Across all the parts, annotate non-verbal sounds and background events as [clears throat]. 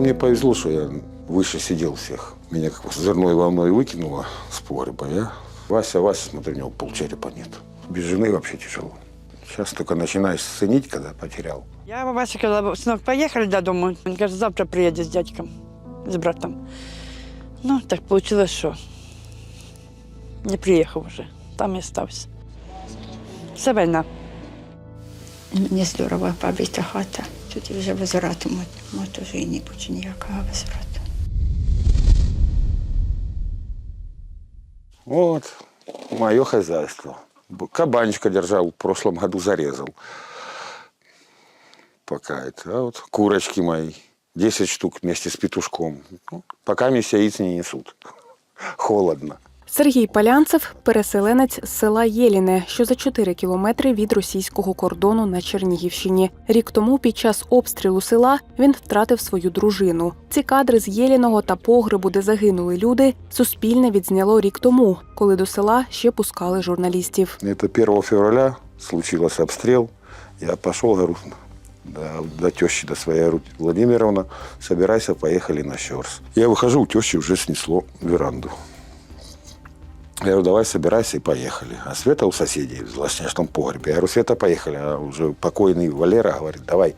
Мне повезло, что я выше сидел всех. Меня как зерной волной выкинуло с погреба. Я Вася, Вася, смотрю, у него полчерепа нет. Без жены вообще тяжело. Сейчас только начинаешь ценить, когда потерял. Я Вася сказала, сынок, поехали додому. Он каже, завтра приедет с дядьком, с братом. Ну, так получилось, що не приїхав вже. Там і остався. Все війна. Мені здорово побита хата. Тут вже возврату може вже і не буде ніякого возврату. Вот мое хозяйство. Кабанчика держал, в прошлом году зарезал. Пока это. А вот курочки мои. 10 штук вместе с петушком. Ну, пока мне яиц не несут. [laughs] Холодно. Сергій Палянцев переселенець з села Єліне, що за 4 кілометри від російського кордону на Чернігівщині. Рік тому, під час обстрілу села, він втратив свою дружину. Ці кадри з Єліного та погребу, де загинули люди, суспільне відзняло рік тому, коли до села ще пускали журналістів. Это 1 февраля случился обстрел. Я пошел, говорю, до, до тещи, до своей Ру- Владимировна, собирайся, поехали на Щерс. Я выхожу, у тещи уже снесло веранду. Я говорю, давай собирайся и поехали. А Света у соседей в злоснежном погребе. Я говорю, Света, поехали. А уже покойный Валера говорит, давай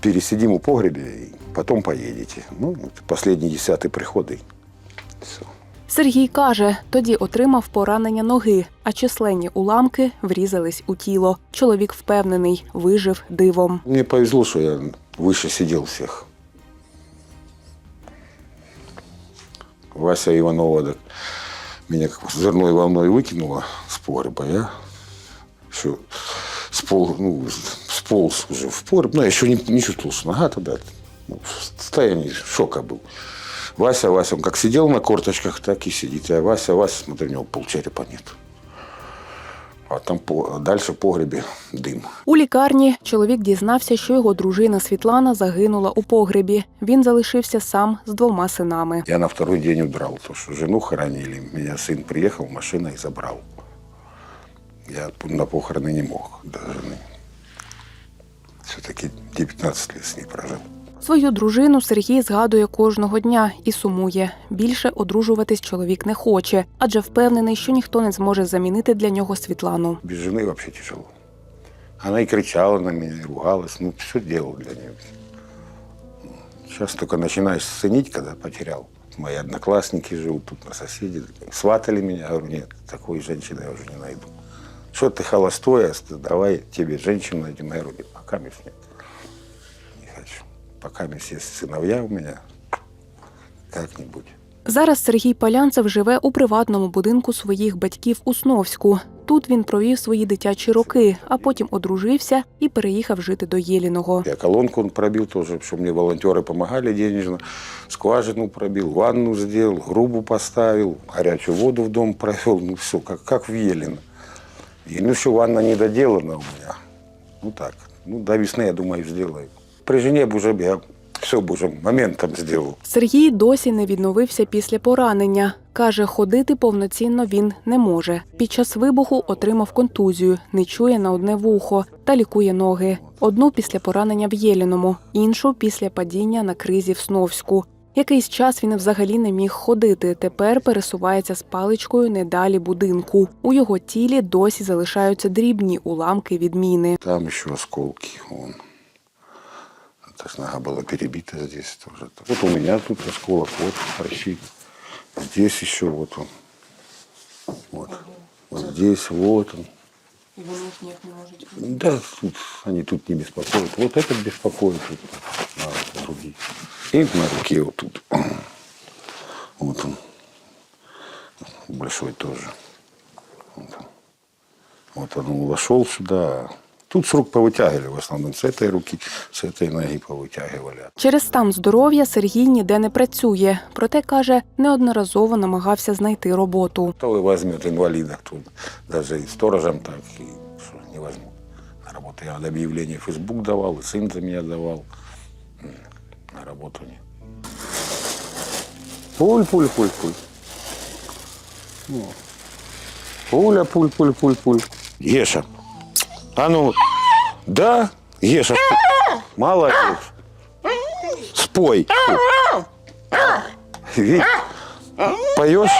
пересидим у погребе и потом поедете. Ну, вот последний десятый приход и все. Сергій каже, тоді отримав поранення ноги, а численні уламки врізались у тіло. Чоловік впевнений, вижив дивом. Мне повезло, что я выше сидел всех. Вася Иванова так, меня как зерной волной выкинула с погреба. Я еще спол, ну, сполз уже в погреб. Но я еще не, не чувствовал, что нога тогда. Ну, в состоянии шока был. Вася, Вася, он как сидел на корточках, так и сидит. А Вася, Вася, смотрю, у него полчерепа нет. А там по, дальше в погребе дым. У лікарні чоловік дізнався, що його дружина Світлана загинула у погребі. Він залишився сам з двома синами. Я на второй день удрал, то что жену хоронили. Меня сын приехал, машина и забрал. Я на похороны не мог до жены. Все-таки 19 лет с ней прожил. Свою дружину Сергій згадує кожного дня і сумує. Більше одружуватись чоловік не хоче, адже впевнений, що ніхто не зможе замінити для нього Світлану. Без жены вообще тяжело. Она и кричала на меня, и ругалась. Ну, все делал для нее. Сейчас только начинаешь ценить, когда потерял. Мои одноклассники живут тут на соседи. Сватали меня. Говорю, нет, такой женщины я уже не найду. Что ты холостой, а давай тебе женщину найдем. Я говорю, пока нет. Не хочу. Пока есть сыновья у меня, как-нибудь. Зараз Сергій Палянцев живе у приватному будинку своїх батьків у Сновську. Тут він провів свої дитячі роки, а потім одружився і переїхав жити до Єліного. Я колонку он пробил тоже, что мне волонтеры помогали денежно. Скважину пробил, ванну сделал, грубу поставил, горячую воду в дом провел. Ну все, как, как в Елено. И ну еще ванна не доделана у меня. Ну так, ну до весны, я думаю, сделаю. При жене бы уже б я все бы уже моментом сделал. Сергій досі не відновився після поранення. Каже, ходити повноцінно він не може. Під час вибуху отримав контузію, не чує на одне вухо та лікує ноги. Одну після поранення в Єліному, іншу після падіння на кризі в Сновську. Якийсь час він взагалі не міг ходити. Тепер пересувається з паличкою не далі будинку. У його тілі досі залишаються дрібні уламки від міни. Там еще осколки. Вон. Это ж нога была перебита здесь тоже. Вот у меня тут осколок, вот торчит. Здесь еще вот он. Вот. Вот здесь, вот он. Да, тут, они тут не беспокоят. Вот этот беспокоит, тут, а другие. И на руке вот тут. Вот он. Большой тоже. Вот он. Вот он вошел сюда. Тут с рук повытягивали в основном. С этой руки, с этой ноги повытягивали. Через стан здоров'я Сергій ніде не працює, проте каже, неодноразово намагався знайти роботу. Кто и возьмет инвалида, кто даже и сторожем так, и что, не возьму на работу. Я объявление в Facebook давал, и сын за меня давал. М, На работу не. Пуль, пуль, пуль, пуль. О. Пуля, пуль, пуль, пуль, пуль. Еша. А ну, да, Еша. Молодец. Спой. Видишь? Поешь?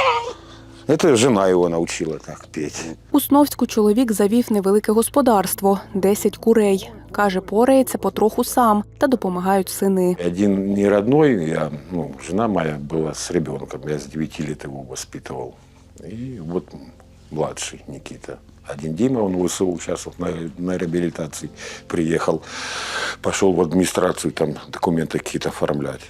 Это жена его научила так петь. У Сновську чоловік завів невелике господарство 10 курей. Каже, порається потроху сам та допомагають сини. Один не родной, я, ну, жена моя была с ребенком, я с 9 лет его воспитывал. И вот младший Никита. Один Дима, он ВСУ, сейчас вот на, на реабилитации приехал, пошел в администрацию там документы какие-то оформлять.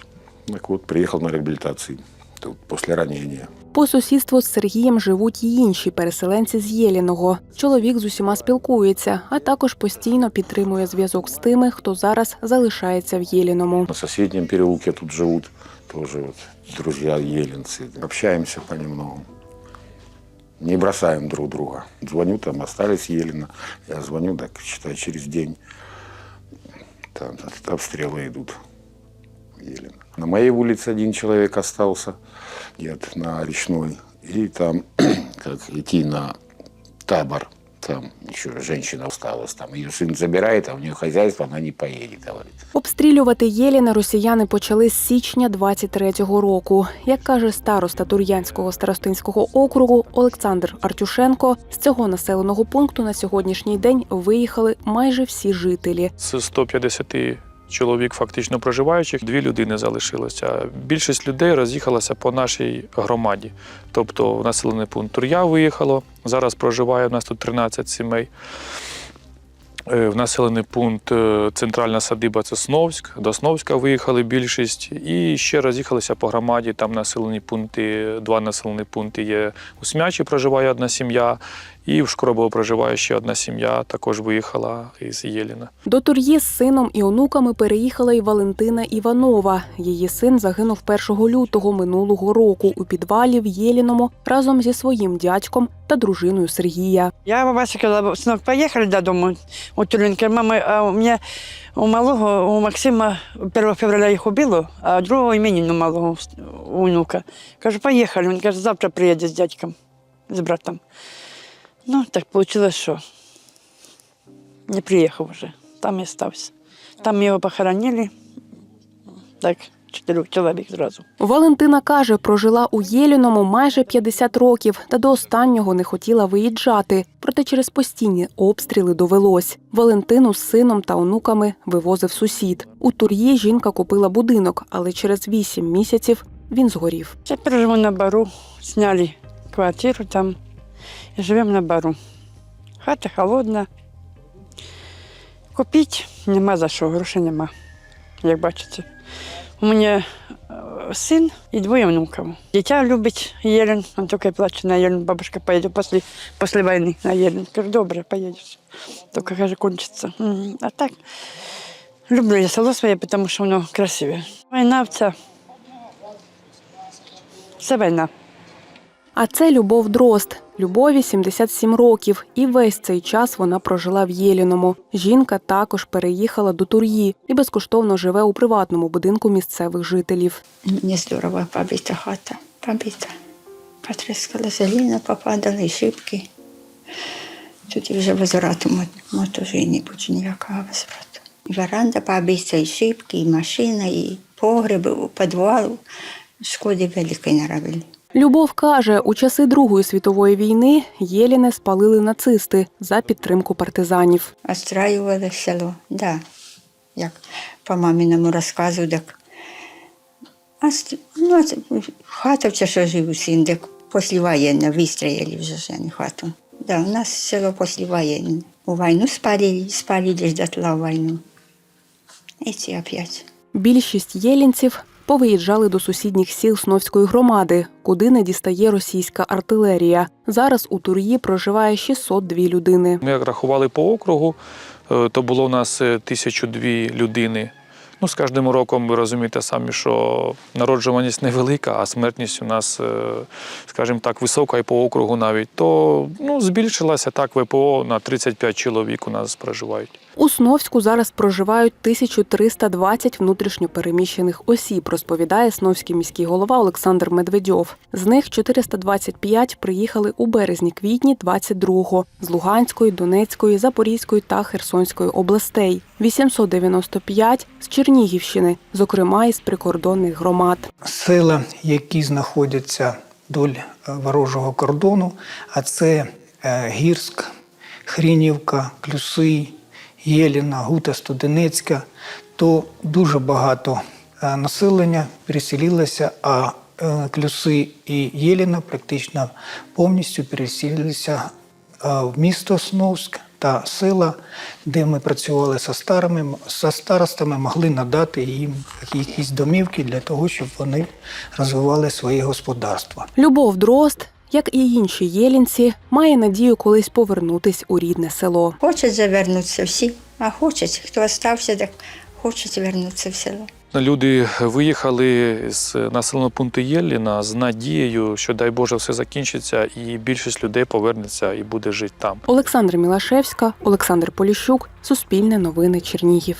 Так вот, приехал на реабилитацию тут, после ранения. По сусідству з Сергієм живуть й інші переселенці з Єліного. Чоловік з усіма спілкується, а також постійно підтримує зв'язок з тими, хто зараз залишається в Єліному. На соседнем переулке тут живут тоже вот друзья еленцы. Общаемся понемногу. Не бросаем друг друга. Звоню, там остались Елена. Я звоню, так считай, через день. Там обстрелы идут. Елена. На моей улице один человек остался, нет, на речной. И там, [clears throat] как идти на табор, там еще женщина осталась, там ее сын забирает, а у нее хозяйство, она не поедет, говорит. Обстрілювати Єліна росіяни почали з січня 23-го року. Як каже староста Тур'янського старостинського округу Олександр Артюшенко, з цього населеного пункту на сьогоднішній день виїхали майже всі жителі. З 150 чоловік фактично проживаючих, дві людини залишилося. Більшість людей роз'їхалася по нашій громаді. Тобто в населений пункт Тур'я виїхало. Зараз проживає в нас тут 13 сімей. Е, В населений пункт е, центральна садиба це Сновськ. До Сновська виїхали більшість. І ще роз'їхалися по громаді. Там населені пункти, два населені пункти є у Смячі, проживає одна сім'я, і в Шкоробово проживає ще одна сім'я, також виїхала із Єліна. До Тур'ї з сином і онуками переїхала й Валентина Іванова. Її син загинув 1 лютого минулого року у підвалі в Єліному разом зі своїм дядьком та дружиною Сергія. Я Вася сказала, сынок, поехали до дома. У Тюленька мама, а у меня у малого, у Максима 1 февраля их убило, а другого именину малого у внука. Кажу, поехали. Он каже, завтра приедет с дядьком, с братом. Ну, так получилось, что не приехал уже. Там и остался. Там его похоронили. Так, чотирьох чоловік зразу. Валентина каже, прожила у Єліному майже 50 років та до останнього не хотіла виїжджати. Проте через постійні обстріли довелось. Валентину з сином та онуками вивозив сусід. У Тур'ї жінка купила будинок, але через 8 місяців він згорів. Тепер живу на бару, сняли квартиру там і живемо на бару. Хата холодна. Купити нема за що, грошей нема, як бачите. У мене е, син і двоє внуків. Дитя любить Єлен, він тільки плаче на Єлен. Бабушка поїде після, після війни на Єлен. Кажу, добре, поїдеш. Тільки каже, кончиться. А так, люблю я село своє, тому що воно красиве. Війна це, це війна. А це Любов Дрозд. Любові 77 років, і весь цей час вона прожила в Єліному. Жінка також переїхала до Тур'ї і безкоштовно живе у приватному будинку місцевих жителів. Мені здорово побита хата, побита. Потрескала заліна, попадали шибки. Тут вже возврату мо- мотожі не буде ніякого возврату. Веранда побита, і шибки, і машина, і погреб, підвал. Шкоди великої наробили. Любов каже, у часи Другої світової війни Єліне спалили нацисти за підтримку партизанів. Остраювали село, да. Як по маминому розказу, так. А ну, хата, в що жив син, так післявоєнно вистроїли вже ж хату. Да, у нас село післявоєнне. У війну спалили, спалили дотла в війну. І ці опять. Більшість єлінців повиїжджали до сусідніх сіл Сновської громади, куди не дістає російська артилерія. Зараз у Тур'ї проживає 602 людини. Ми рахували по округу, е, то було у нас е, 1002 людини. Ну, з кожним роком ви розумієте самі, що народжуваність невелика, а смертність у нас, е, скажімо так, висока і по округу навіть. То ну, збільшилася так ВПО на 35 чоловік у нас проживають. У Сновську зараз проживають 1320 внутрішньопереміщених осіб, розповідає Сновський міський голова Олександр Медведьов. З них 425 приїхали у березні-квітні 22-го з Луганської, Донецької, Запорізької та Херсонської областей. 895 з Чернігівщини, зокрема із прикордонних громад. села, які знаходяться вдоль е, ворожого кордону, а це е, Гірськ, Хрінівка, Клюси, Єліна, Гута, Студенецька, то дуже багато е, населення переселилося, а Клюси і Єліна практично повністю переселилися е, в місто Сновськ та села, де ми працювали зі старими, зі старостами, могли надати їм якісь домівки для того, щоб вони розвивали своє господарство. Любов Дрозд, як і інші єлінці, має надію колись повернутись у рідне село. Хочуть завернутися всі, а хочуть, хто залишився, так хочуть вернутися в село. Люди виїхали з населеного пункту Єліна з надією, що дай Боже все закінчиться, і більшість людей повернеться і буде жити там. Олександра Мілашевська, Олександр Поліщук, Суспільне новини Чернігів.